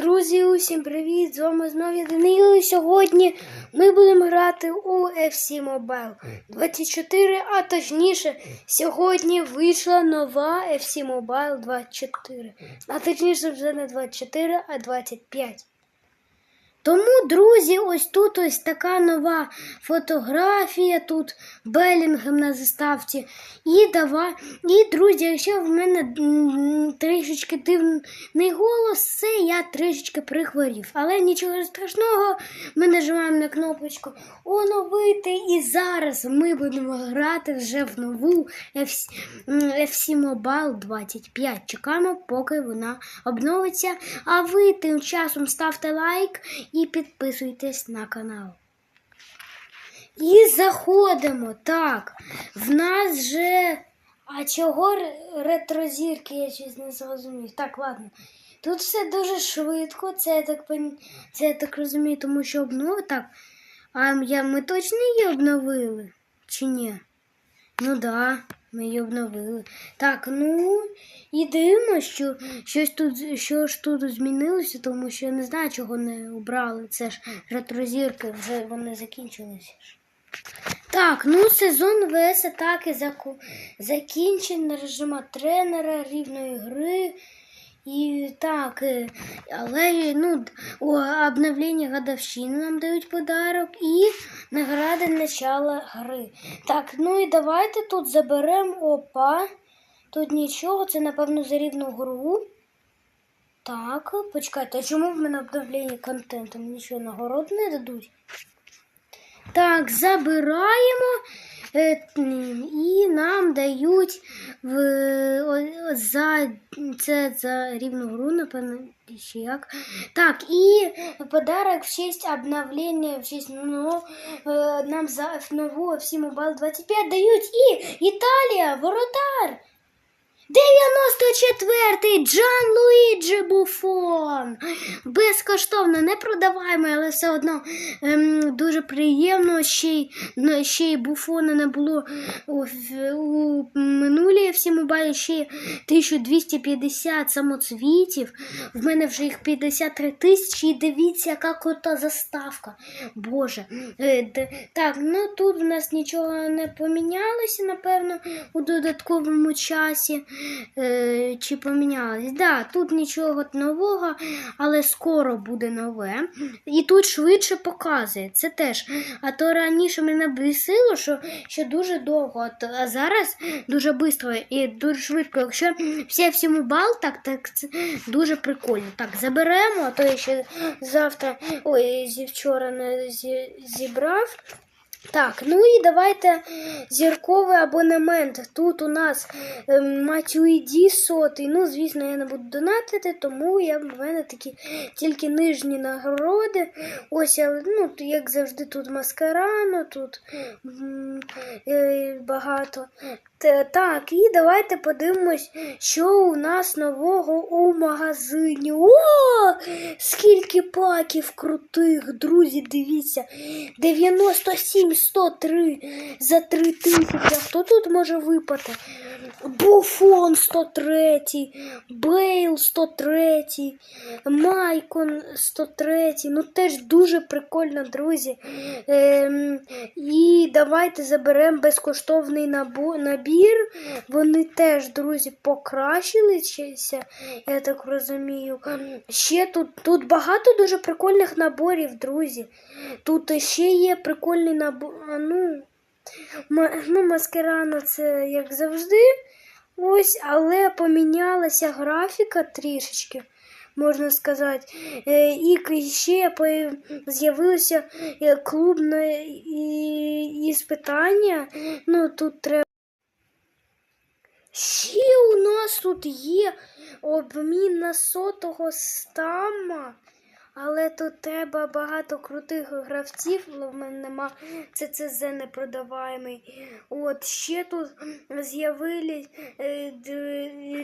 Друзі, усім привіт! З вами знову Данило. І Сьогодні ми будемо грати у FC Mobile 24, а точніше, сьогодні вийшла нова FC Mobile 24. А точніше, вже не 24, а 25. Тому, друзі, ось тут ось така нова фотографія, тут Белінгем на заставці. І давай, і друзі, якщо в мене трішечки дивний голос, це я трішечки прихворів. Але нічого страшного, ми нажимаємо на кнопочку оновити. І зараз ми будемо грати вже в нову FC, FC Mobile 25. Чекаємо, поки вона обновиться. А ви тим часом ставте лайк і підписуйтесь на канал. І заходимо. Так, в нас же. А чого ретрозірки, я щось не зрозумів. Так, ладно. Тут все дуже швидко, це я так, це я так розумію, тому що обнови так. А я, ми точно її обновили? Чи ні? Ну да, ми її обновили. Так, ну і дивно, що щось тут, що ж тут змінилося, тому що я не знаю, чого не обрали. Це ж ретрозірки, вже вони закінчилися. Так, ну сезон ВС атаки закінчений режима тренера, рівної гри. І так, е, але ну, у обновлення годовщини нам дають подарок і награди начала гри. Так, ну і давайте тут заберемо опа. Тут нічого, це напевно за рівну гру. Так, почекайте, а чому в мене обновлення контенту? Що, нагород не дадуть? Так, забираємо. І нам дають в, за це за рівну гру, напевно, ще як. Так, і подарок в честь обновлення, в честь ну, нам за нову всі Mobile 25 дають і Італія, воротар. 94-й Джан Луїджі Буфон. Безкоштовно не продаваємо, але все одно ем, дуже приємно. Ще й, ну, ще й буфона не було у, у минулій всі мобайлі ще 1250 самоцвітів. В мене вже їх 53 тисячі. І дивіться, яка крута заставка. Боже. Е, д- так, ну тут в нас нічого не помінялося, напевно, у додатковому часі. Е, чи помінялось? Да, тут нічого нового, але скоро буде нове. І тут швидше показує. Це теж. А то раніше мене бісило, що, що дуже довго, а, зараз дуже швидко і дуже швидко. Якщо всі всьому бал, так, так це дуже прикольно. Так, заберемо, а то я ще завтра, ой, зі вчора не зі, зібрав. Так, ну і давайте зірковий абонемент. Тут у нас ем, Матюїді сотий. Ну, звісно, я не буду донатити, тому я, в мене такі тільки нижні нагороди. Ось, але, ну, як завжди, тут маскарано, тут е, багато. Так, і давайте подивимось, що у нас нового у магазині. О! Скільки паків крутих, друзі, дивіться. 97 103 за 3 тисячі. Хто тут може випати? Буфон 103, Бейл 103, Майкон 103. Ну теж дуже прикольно, друзі. Ем, і давайте заберемо безкоштовний набір. Вони теж, друзі, покращилися, я так розумію. Ще тут, тут багато дуже прикольних наборів, друзі. Тут ще є прикольний набор. Ну, ну, маскарано це як завжди. Ось, але помінялася графіка трішечки, можна сказати. Е, І ще з'явилося е, клубне іспитання. Ну, тут треба. Ще у нас тут є обмін на сотого стама. Але тут треба багато крутих гравців, але в мене нема ЦЦЗ непродаваємий. От ще тут з'явились е,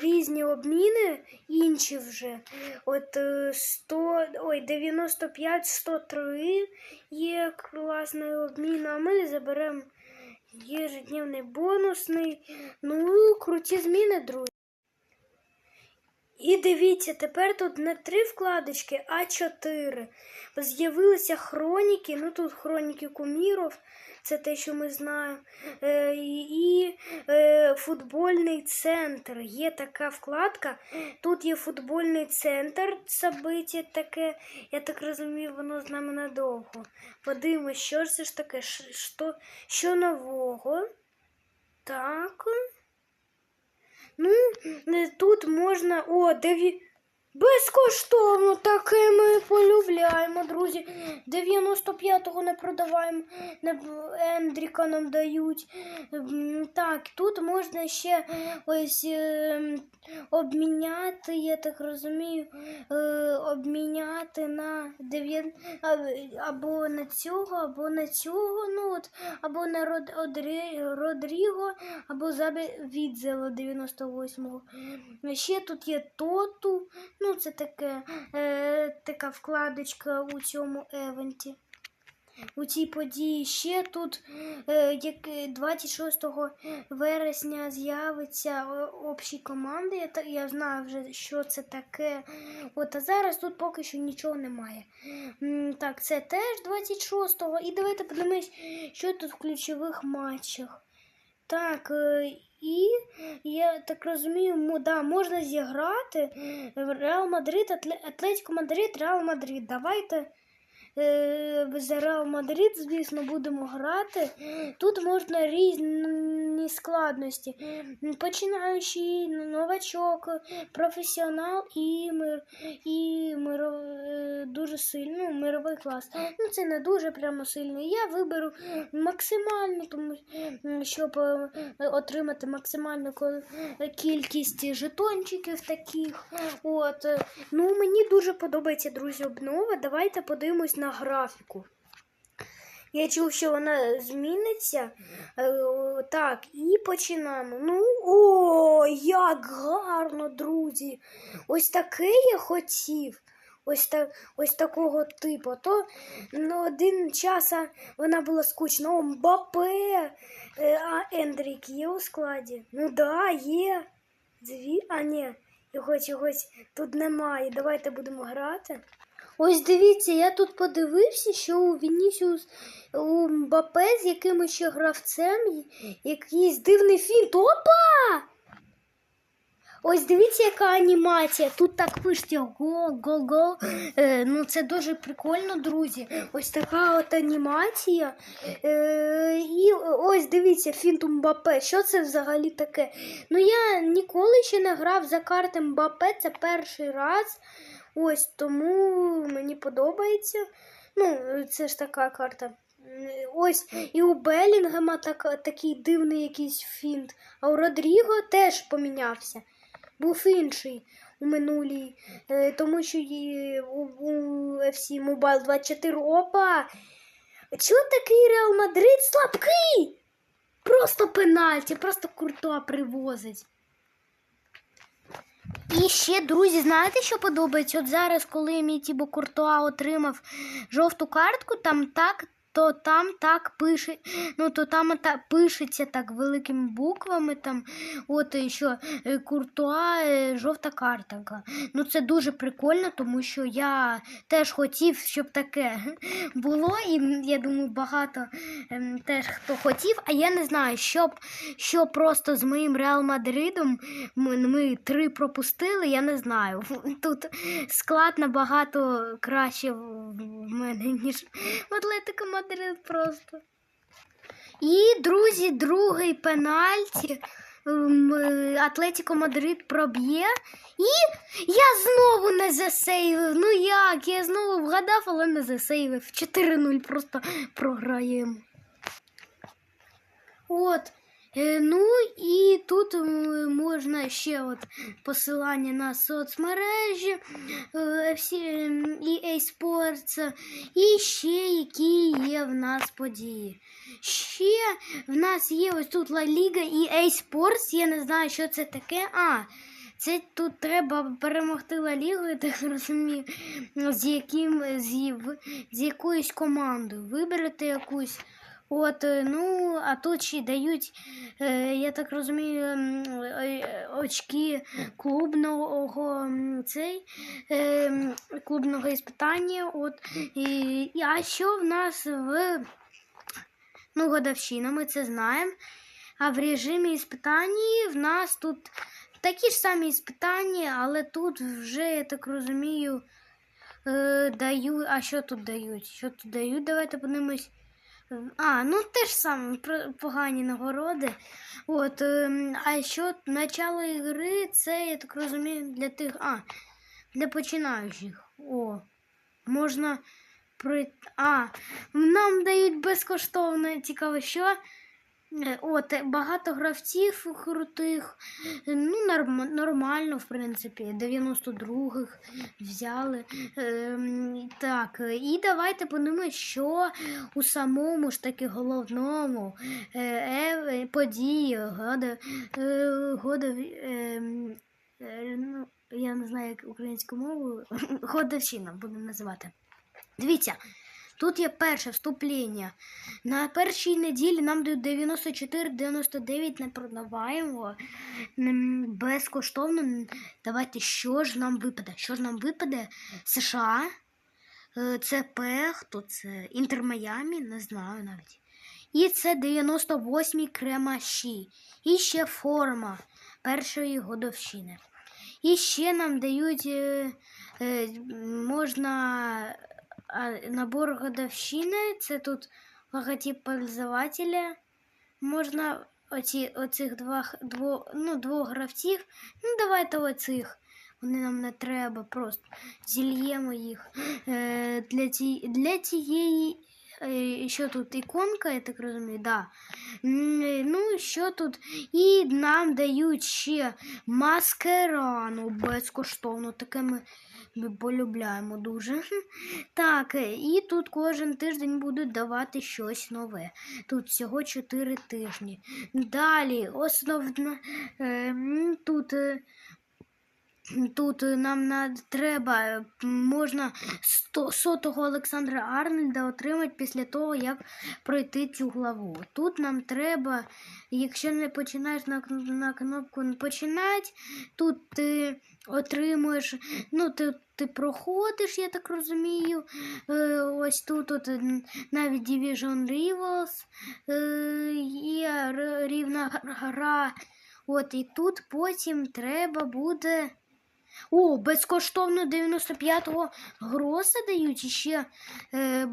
різні обміни, інші вже. От е, 100, ой, 95, 103 є класний обмін, а ми заберемо ежедневний бонусний. Ну, круті зміни, друзі. І дивіться, тепер тут не три вкладочки, а чотири. З'явилися хроніки, ну тут хроніки кумірів, це те, що ми знаємо. Е, і е, футбольний центр. Є така вкладка. Тут є футбольний центр, собиття таке. Я так розумію, воно з нами надовго. Подивимось, що ж це ж таке, що, що нового. Так. Ну, тут можна. О, деві... Безкоштовно таке ми полюбляємо, друзі. 95-го не продаваємо, не Ендріка нам дають. Так, тут можна ще ось е, обміняти, я так розумію, е, обміняти на 9, або на цього, або на цього, ну от, або на Род, Одрі- Родріго, або Забі Відзела 98-го. Ще тут є Тоту, ну це таке, е, така вкладочка у цьому евенті. У цій події ще тут е, як е, 26 вересня з'явиться е, общі команди. Я, я знаю вже, що це таке. От, а зараз тут поки що нічого немає. Так, це теж 26-го. І давайте подивимось, що тут в ключових матчах. Так, е, і я так розумію, да, можна зіграти Реал Мадрид, Атле- Атлетико Мадрид, Реал Мадрид. Давайте е, Реал Мадрид, звісно, будемо грати. Тут можна різні складності. М, Починаючий новачок, професіонал і мир, і миро, е, дуже сильний, ну, мировий клас. Ну, це не дуже прямо сильний. Я виберу максимально, тому щоб е, отримати максимальну кількість жетончиків таких. От. Ну, мені дуже подобається, друзі, обнова. Давайте подивимось на графіку. Я чув, що вона зміниться. Е, Так, і починаємо. Ну, о, як гарно, друзі! Ось таке я хотів. Ось, так, ось такого типу. То ну, один час вона була скучна. О, Мбапе, Е, а Ендрік є у складі? Ну да, є. Дві, а ні, його чогось тут немає. Давайте будемо грати. Ось дивіться, я тут подивився, що у Вінісіус у Мбапе з якимось ще гравцем якийсь дивний фінт. Опа! Ось дивіться, яка анімація. Тут так пишеться гол, гол, гол. Е, ну це дуже прикольно, друзі. Ось така от анімація. Е, і ось дивіться, фінт Мбапе. Що це взагалі таке? Ну я ніколи ще не грав за карти Мбапе, це перший раз. Ось тому мені подобається. Ну, це ж така карта. Ось і у Белінгема так, такий дивний якийсь фінт. А у Родріго теж помінявся. Був інший у минулій, е, тому що і у, у FC Mobile 24 опа. Чого такий Реал Мадрид слабкий? Просто пенальті, просто куртуа привозить. І ще, друзі, знаєте, що подобається? От зараз, коли мій Тібо Куртуа отримав жовту картку, там так, то там так пише, ну то там та, пишеться так великими буквами. Там, от що е, Куртуа е, жовта картка. Ну це дуже прикольно, тому що я теж хотів, щоб таке було. І я думаю, багато ем, теж хто хотів, а я не знаю, щоб що просто з моїм Реал Мадридом ми, ми три пропустили, я не знаю. Тут склад набагато краще в мене, ніж в Атлетико Мадрид просто. І, друзі, другий пенальті. ем, е, Атлетико Мадрид проб'є. І я знову не засейвив. Ну як? Я знову вгадав, але не засейвив. 4-0 просто програємо. От. Е, Ну і тут можна ще от посилання на соцмережі е, е, EA і ще які є в нас події. Ще в нас є ось тут La Liga EA Sports, я не знаю, що це таке. А, це тут треба перемогти Ла Лігу, я так розумію, з яким з, з якоюсь командою. Виберете якусь От, е, ну, а тут ще дають, е, я так розумію, очки клубного цей, е, клубного іспитання. От, і- а що в нас в ну, годовщина, ми це знаємо. А в режимі іспитання в нас тут такі ж самі іспитання, але тут вже, я так розумію, е, дають. А що тут дають? Що тут дають? Давайте подивимось. А, ну те ж саме погані нагороди. От, ем, а що начало ігри, це, я так розумію, для тих. А, для починаючих. О, можна при. А, нам дають безкоштовно, цікаво, що. Е, От, е, багато гравців крутих. Е, Ну, норм, нормально, в принципі. 92-х взяли. Ем, так, е, і давайте подумаємо, що у самому ж таки головному е, е, події года, е, года, ем, е, ну, я не знаю, як українською мовою, годовщина будемо називати. Дивіться, тут є перше вступлення. На першій неділі нам дають 94-99 не продаваємо безкоштовно. Давайте, що ж нам випаде? Що ж нам випаде? США, е, це П, хто це? Інтер Майамі, не знаю навіть. І це 98 кремаші. І ще форма першої годовщини. І ще нам дають е, е, можна набор годовщини. Це тут логотип пользователя. Можна оці, оцих двох, двох, ну, двох гравців. Ну, давайте оцих. Вони нам не треба, просто зільємо їх. Е, для, ці, для цієї. е, Що тут іконка, я так розумію, да. Е, Ну, що тут? І нам дають ще маскерану безкоштовно. Таке ми, ми полюбляємо дуже. Так, е, і тут кожен тиждень будуть давати щось нове. Тут всього 4 тижні. Далі, основна е, тут. е, Тут нам треба, можна 100, сотого Олександра Арнольда отримати після того, як пройти цю главу. Тут нам треба, якщо не починаєш на, на кнопку починати, тут ти отримуєш, ну ти, ти проходиш, я так розумію. Е, ось тут от, навіть Division Rivals е, є рівна гра. От і тут потім треба буде. О, безкоштовно 95-го гроса дають і ще е,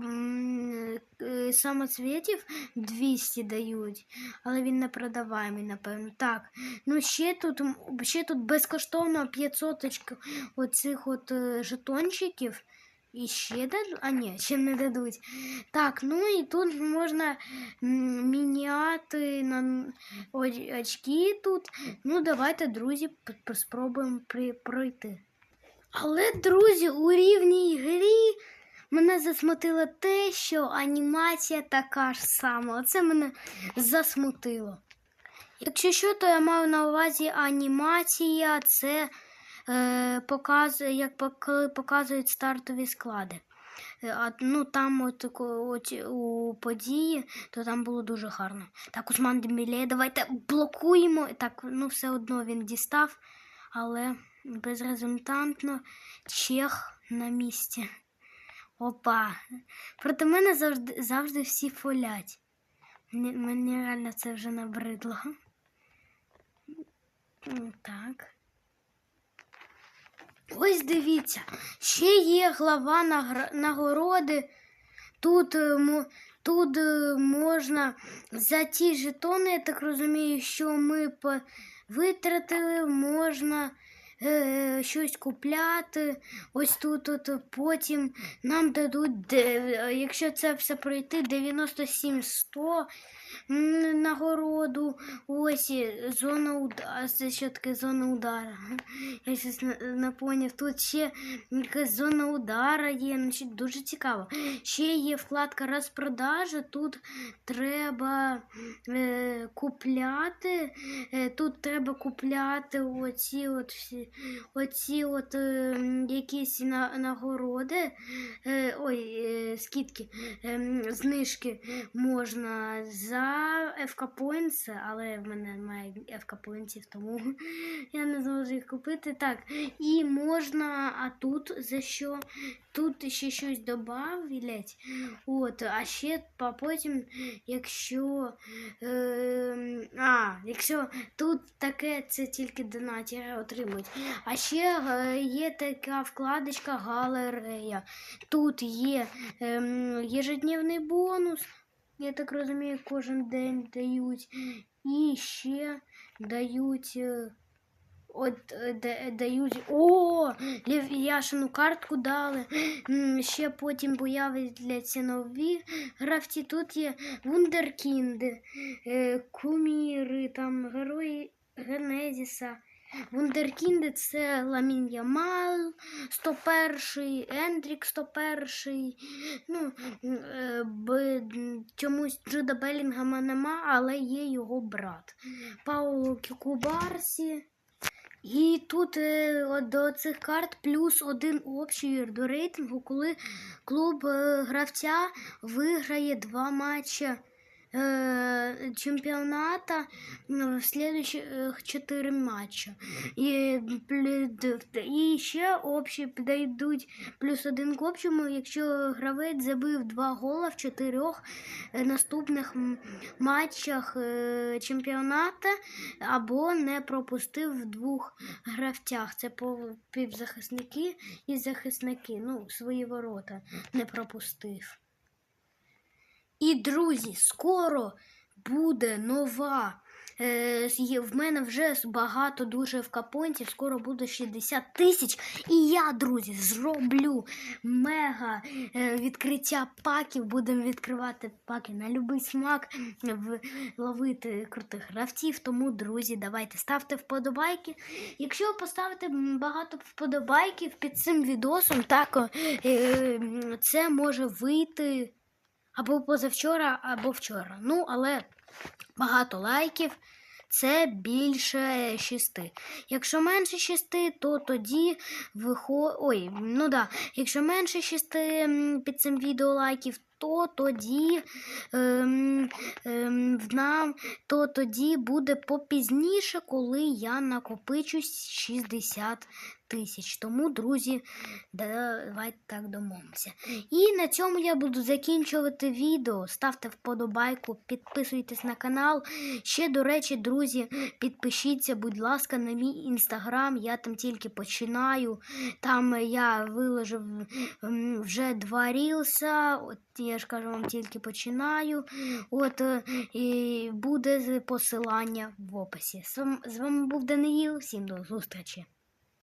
е, самоцвітів 200 дають, але він не продаваємий, напевно. Так. Ну ще тут, ще тут безкоштовно 500 оцих от е, жетончиків. І ще дадуть? А ні, ще не дадуть. Так, ну і тут можна міняти на очки тут. Ну, давайте, друзі, спробуємо пройти. Але, друзі, у рівній грі мене засмутило те, що анімація така ж сама. Оце мене засмутило. Якщо що, то я маю на увазі анімація, це показує, як коли показують стартові склади. Е, А, ну там от, от у події, то там було дуже гарно. Так, Усман Демілє, давайте блокуємо. Так, ну все одно він дістав, але безрезультатно чех на місці. Опа. Проти мене завжди, завжди всі фолять. Мені, мені реально це вже набридло. Так. Ось дивіться, ще є глава нагороди. Тут, е, тут е, можна за ті жетони, я так розумію, що ми витратили, можна е, щось купляти. Ось тут от, потім нам дадуть, е, якщо це все пройти, 97 100 м, нагороду. Ось зона удара. Це що таке зона удара? Я щось не. Тут ще якась зона удара є. Ну, ще дуже цікаво. Ще є вкладка розпродажа. Тут треба е, купляти. Е, тут треба купляти оці от всі оці от е, якісь на, нагороди. Е, ой, е, скидки, е, знижки можна за FK Points, але в мене немає FK Points, тому я не зможу їх купити. Так, і можна, а тут за що? Тут ще щось добавлять. От, а ще по- потім, якщо. Е, а, якщо тут таке, це тільки донатери отримують. А ще е, є така вкладочка галерея. Тут є ем, єжедневний бонус. Я так розумію, кожен день дають. І ще дають. е, От е, дають. О! Яшину картку дали. Ще потім появляться нові гравці. Тут є вундеркінди, е, куміри, там герої Генезіса. Вундеркінди це Ламін Ямал 101, Ендрік 101. Ну, е, б, чомусь Джуда Белінгама нема, але є його брат. Пауло Кюкубарсі. І тут е, до цих карт плюс один общий до рейтингу, коли клуб е, гравця виграє два матчі чемпіоната м, в слідуючих чотири матчі. І, і ще общі дійдуть плюс один к общому, якщо гравець забив два гола в чотирьох е, наступних матчах чемпіоната або не пропустив в двох гравцях. Це півзахисники і захисники. Ну, свої ворота не пропустив. І, друзі, скоро буде нова. Е, в мене вже багато дуже вкапонців, скоро буде 60 тисяч. І я, друзі, зроблю мега е, відкриття паків. Будемо відкривати паки на будь-який смак, ловити крутих гравців. Тому, друзі, давайте ставте вподобайки. Якщо ви поставите багато вподобайків під цим відосом, так е, це може вийти або позавчора, або вчора. Ну, але багато лайків. Це більше шести. Якщо менше шести, то тоді виходить. Ой, ну да. Якщо менше шести під цим відео лайків, то тоді ем, ем, нам, то тоді буде попізніше, коли я накопичу 60 тисяч. Тому, друзі, давайте так домовимося. І на цьому я буду закінчувати відео. Ставте вподобайку, підписуйтесь на канал. Ще, до речі, друзі, підпишіться, будь ласка, на мій інстаграм. Я там тільки починаю. Там я виложив вже два рілса. От я ж кажу, вам тільки починаю. От е, і буде посилання в описі. З вами був Даниїл. Всім до зустрічі.